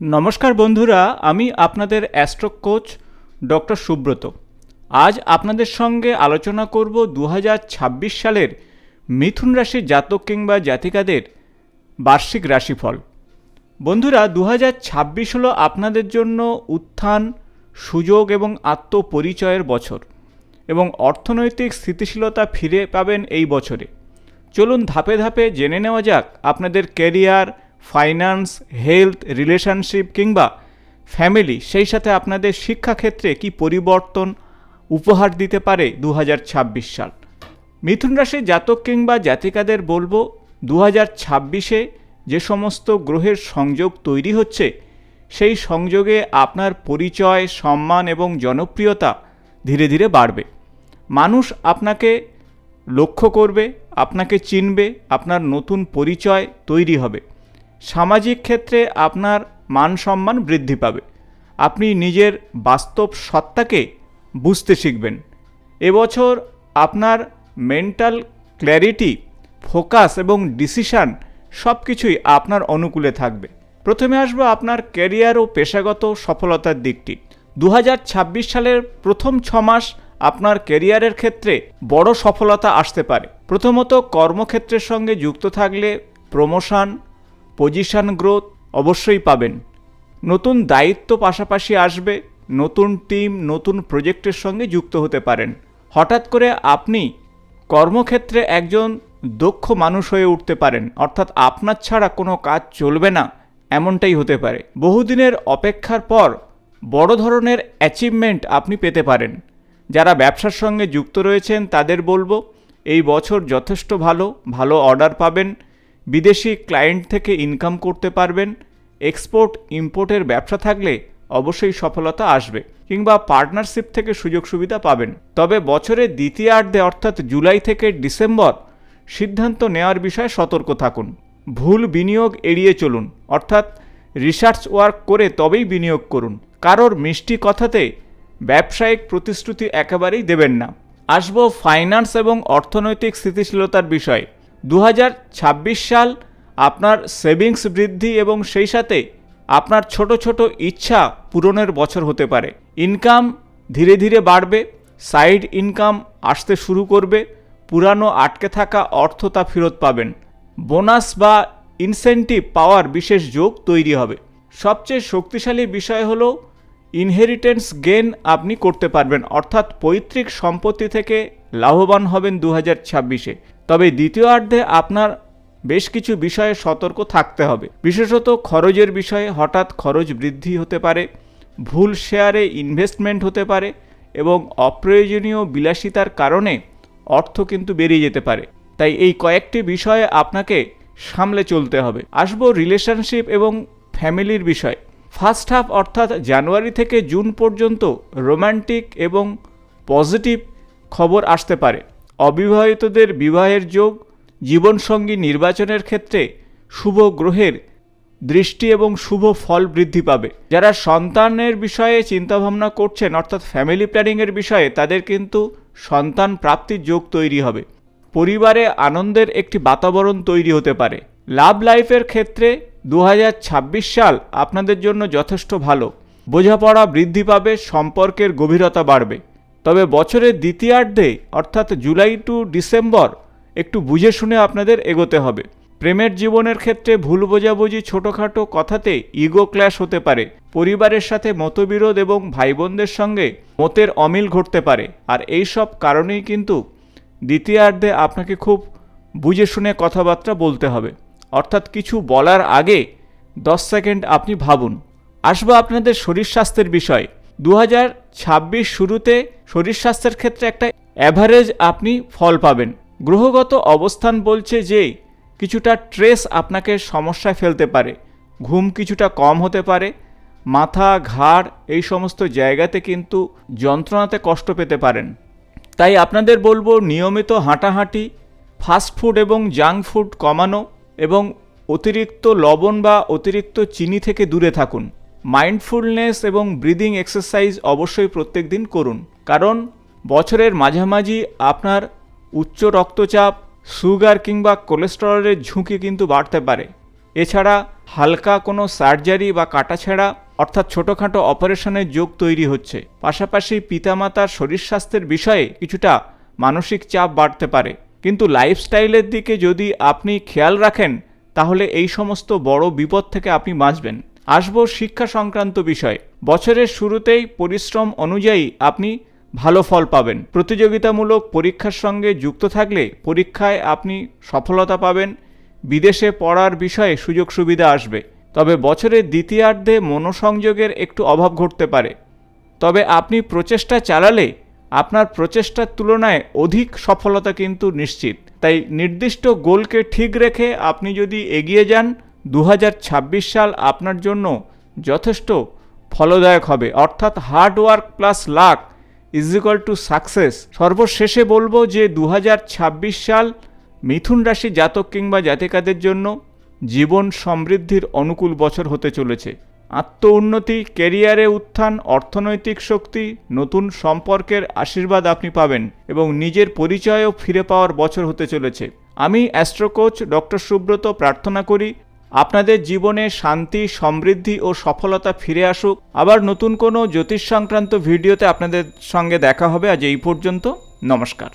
নমস্কার বন্ধুরা, আমি আপনাদের অ্যাস্ট্রো কোচ ডক্টর সুব্রত। আজ আপনাদের সঙ্গে আলোচনা করব দু হাজার ছাব্বিশ সালের মিথুন রাশির জাতক কিংবা জাতিকাদের বার্ষিক রাশিফল। বন্ধুরা দু হলো আপনাদের জন্য উত্থান, সুযোগ এবং আত্মপরিচয়ের বছর এবং অর্থনৈতিক স্থিতিশীলতা ফিরে পাবেন এই বছরে। চলুন ধাপে ধাপে জেনে নেওয়া যাক আপনাদের ক্যারিয়ার ফাইন্যান্স, হেলথ, রিলেশনশিপ কিংবা ফ্যামিলি, সেই সাথে আপনাদের শিক্ষাক্ষেত্রে কি পরিবর্তন উপহার দিতে পারে দু হাজার ছাব্বিশ সাল? মিথুন রাশির জাতক কিংবা জাতিকাদের বলব দু ছাব্বিশে যে সমস্ত গ্রহের সংযোগ তৈরি হচ্ছে, সেই সংযোগে আপনার পরিচয়, সম্মান এবং জনপ্রিয়তা ধীরে ধীরে বাড়বে। মানুষ আপনাকে লক্ষ্য করবে, আপনাকে চিনবে, আপনার নতুন পরিচয় তৈরি হবে। সামাজিক ক্ষেত্রে আপনার মান সম্মান বৃদ্ধি পাবে। আপনি নিজের বাস্তব সত্তাকে বুঝতে শিখবেন। এবছর আপনার মেন্টাল ক্ল্যারিটি, ফোকাস এবং ডিসিশান সব কিছুই আপনার অনুকূলে থাকবে। প্রথমে আসব আপনার ক্যারিয়ার ও পেশাগত সফলতার দিকটি। দু হাজার ছাব্বিশ সালের প্রথম ছ মাস আপনার ক্যারিয়ারের ক্ষেত্রে বড় সফলতা আসতে পারে। প্রথমত কর্মক্ষেত্রের সঙ্গে যুক্ত থাকলে প্রমোশন পজিশন গ্রোথ অবশ্যই পাবেন। নতুন দায়িত্ব পাশাপাশি আসবে, নতুন টিম নতুন প্রজেক্টের সঙ্গে যুক্ত হতে পারেন। হঠাৎ করে আপনি কর্মক্ষেত্রে একজন দক্ষ মানুষ হয়ে উঠতে পারেন, অর্থাৎ আপনার ছাড়া কোনো কাজ চলবে না, এমনটাই হতে পারে। বহুদিনের অপেক্ষার পর বড় ধরনের অ্যাচিভমেন্ট আপনি পেতে পারেন। যারা ব্যবসার সঙ্গে যুক্ত রয়েছেন, তাদের বলব, এই বছর যথেষ্ট ভালো ভালো অর্ডার পাবেন। বিদেশি ক্লায়েন্ট থেকে ইনকাম করতে পারবেন এক্সপোর্ট ইম্পোর্টের ব্যবসা থাকলে অবশ্যই সফলতা আসবে কিংবা পার্টনারশিপ থেকে সুযোগ সুবিধা পাবেন। তবে বছরের দ্বিতীয়ার্ধে অর্থাৎ জুলাই থেকে ডিসেম্বর সিদ্ধান্ত নেওয়ার বিষয়ে সতর্ক থাকুন। ভুল বিনিয়োগ এড়িয়ে চলুন, অর্থাৎ রিসার্চ ওয়ার্ক করে তবেই বিনিয়োগ করুন। কারোর মিষ্টি কথাতে ব্যবসায়িক প্রতিশ্রুতি একেবারেই দেবেন না। আসব ফাইন্যান্স এবং অর্থনৈতিক স্থিতিশীলতার বিষয়ে। দু হাজার ছাব্বিশ সাল আপনার সেভিংস বৃদ্ধি এবং সেই সাথে আপনার ছোট ছোট ইচ্ছা পূরণের বছর হতে পারে। ইনকাম ধীরে ধীরে বাড়বে, সাইড ইনকাম আসতে শুরু করবে, পুরানো আটকে থাকা অর্থ তা ফেরত পাবেন। বোনাস বা ইনসেন্টিভ পাওয়ার বিশেষ যোগ তৈরি হবে। সবচেয়ে শক্তিশালী বিষয় হলো ইনহেরিটেন্স গেন আপনি করতে পারবেন, অর্থাৎ পৈতৃক সম্পত্তি থেকে লাভবান হবেন দু হাজার ছাব্বিশে। তবে দ্বিতীয়ার্ধে আপনার বেশ কিছু বিষয়ে সতর্ক থাকতে হবে। বিশেষত খরচের বিষয়ে হঠাৎ খরচ বৃদ্ধি হতে পারে, ভুল শেয়ারে ইনভেস্টমেন্ট হতে পারে এবং অপ্রয়োজনীয় বিলাসিতার কারণে অর্থ কিন্তু বেরিয়ে যেতে পারে। তাই এই কয়েকটি বিষয়ে আপনাকে সামলে চলতে হবে। আসব রিলেশনশিপ এবং ফ্যামিলির বিষয়। ফার্স্ট হাফ অর্থাৎ জানুয়ারি থেকে জুন পর্যন্ত রোম্যান্টিক এবং পজিটিভ খবর আসতে পারে। অবিবাহিতদের বিবাহের যোগ, জীবনসঙ্গী নির্বাচনের ক্ষেত্রে শুভ গ্রহের দৃষ্টি এবং শুভ ফল বৃদ্ধি পাবে। যারা সন্তানের বিষয়ে চিন্তাভাবনা করছেন, অর্থাৎ ফ্যামিলি প্ল্যানিংয়ের বিষয়ে, তাদের কিন্তু সন্তান প্রাপ্তির যোগ তৈরি হবে। পরিবারে আনন্দের একটি বাতাবরণ তৈরি হতে পারে। লাভ লাইফের ক্ষেত্রে দু হাজার ছাব্বিশ সাল আপনাদের জন্য যথেষ্ট ভালো। বোঝাপড়া বৃদ্ধি পাবে, সম্পর্কের গভীরতা বাড়বে। তবে বছরের দ্বিতীয়ার্ধে, অর্থাৎ জুলাই টু ডিসেম্বর, একটু বুঝে শুনে আপনাদের এগোতে হবে। প্রেমের জীবনের ক্ষেত্রে ভুল বোঝাবুঝি ছোটোখাটো কথাতে ইগো ক্ল্যাশ হতে পারে। পরিবারের সাথে মতবিরোধ এবং ভাই বোনদের সঙ্গে মতের অমিল ঘটতে পারে। আর এই সব কারণেই কিন্তু দ্বিতীয়ার্ধে আপনাকে খুব বুঝে শুনে কথাবার্তা বলতে হবে। অর্থাৎ কিছু বলার আগে দশ সেকেন্ড আপনি ভাবুন। আসব আপনাদের শরীর স্বাস্থ্যের বিষয়। দু হাজার ছাব্বিশ শুরুতে শরীর স্বাস্থ্যের ক্ষেত্রে একটা অ্যাভারেজ আপনি ফল পাবেন। গ্রহগত অবস্থান বলছে যে, কিছুটা ট্রেস আপনাকে সমস্যায় ফেলতে পারে। ঘুম কিছুটা কম হতে পারে। মাথা, ঘাড় এই সমস্ত জায়গাতে কিন্তু যন্ত্রণাতে কষ্ট পেতে পারেন। তাই আপনাদের বলব নিয়মিত হাঁটাহাঁটি ফাস্ট ফুড এবং জাঙ্ক ফুড কমানো। এবং অতিরিক্ত লবণ বা অতিরিক্ত চিনি থেকে দূরে থাকুন। মাইন্ডফুলনেস এবং ব্রিদিং এক্সারসাইজ অবশ্যই প্রত্যেক দিন করুন। কারণ বছরের মাঝামাঝি আপনার উচ্চ রক্তচাপ, সুগার কিংবা কোলেস্টেরলের ঝুঁকি কিন্তু বাড়তে পারে। এছাড়া হালকা কোনো সার্জারি বা কাটাছেঁড়া অর্থাৎ ছোটোখাটো অপারেশনের যোগ তৈরি হচ্ছে। পাশাপাশি পিতামাতার শরীর স্বাস্থ্যের বিষয়ে কিছুটা মানসিক চাপ বাড়তে পারে। কিন্তু লাইফস্টাইলের দিকে যদি আপনি খেয়াল রাখেন, তাহলে এই সমস্ত বড় বিপদ থেকে আপনি বাঁচবেন। আসব শিক্ষা সংক্রান্ত বিষয়। বছরের শুরুতেই পরিশ্রম অনুযায়ী আপনি ভালো ফল পাবেন। প্রতিযোগিতামূলক পরীক্ষার সঙ্গে যুক্ত থাকলে পরীক্ষায় আপনি সফলতা পাবেন। বিদেশে পড়ার বিষয়ে সুযোগ সুবিধা আসবে। তবে বছরের দ্বিতীয়ার্ধে মনোসংযোগের একটু অভাব ঘটতে পারে। তবে আপনি প্রচেষ্টা চালালে আপনার প্রচেষ্টার তুলনায় অধিক সফলতা কিন্তু নিশ্চিত। তাই নির্দিষ্ট গোলকে ঠিক রেখে আপনি যদি এগিয়ে যান দু হাজার ছাব্বিশ সাল আপনার জন্য যথেষ্ট ফলদায়ক হবে। অর্থাৎ hard work plus luck is equal to success. সর্বশেষে বলব যে দু হাজার ছাব্বিশ সাল মিথুন রাশি জাতক কিংবা জাতিকাদের জন্য জীবন সমৃদ্ধির অনুকূল বছর হতে চলেছে। আত্ম উন্নতি কেরিয়ারে উত্থান, অর্থনৈতিক শক্তি, নতুন সম্পর্কের আশীর্বাদ আপনি পাবেন এবং নিজের পরিচয়ও ফিরে পাওয়ার বছর হতে চলেছে। আমি অ্যাস্ট্রোকোচ ডক্টর সুব্রত প্রার্থনা করি, আপনাদের জীবনে শান্তি, সমৃদ্ধি ও সফলতা ফিরে আসুক। আবার নতুন কোনো জ্যোতিষ সংক্রান্ত ভিডিওতে আপনাদের সঙ্গে দেখা হবে। আজ এই পর্যন্ত, নমস্কার।